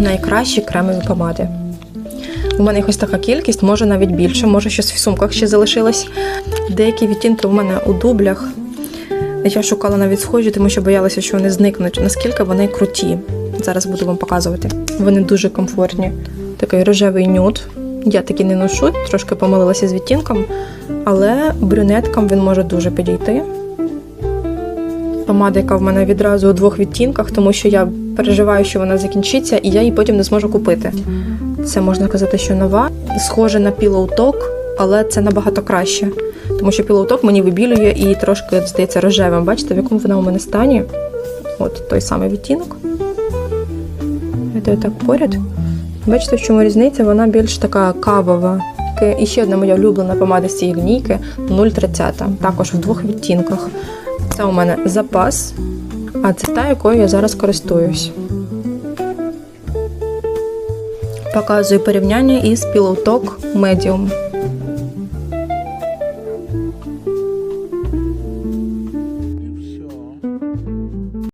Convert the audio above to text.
найкращі кремові помади. У мене їх ось така кількість, може навіть більше, може щось в сумках ще залишилось. Деякі відтінки у мене у дублях. Я шукала навіть схожі, тому що боялася, що вони зникнуть. Наскільки вони круті. Зараз буду вам показувати. Вони дуже комфортні. Такий рожевий нюд. Я такі не ношу, трошки помилилася з відтінком, але брюнеткам він може дуже підійти. Помада, яка в мене відразу у двох відтінках, тому що я переживаю, що вона закінчиться, і я її потім не зможу купити. Це можна сказати, що нова, схоже на Pillow Talk, але це набагато краще. Тому що Pillow Talk мені вибілює і трошки здається рожевим. Бачите, в якому вона у мене стані? От той самий відтінок. Я так поряд. Бачите, в чому різниця? Вона більш така кавова. І ще одна моя улюблена помада з цієї лінійки 030. Також в двох відтінках. Це у мене запас, а це та, якою я зараз користуюсь. Показую порівняння із Pillow Talk Medium.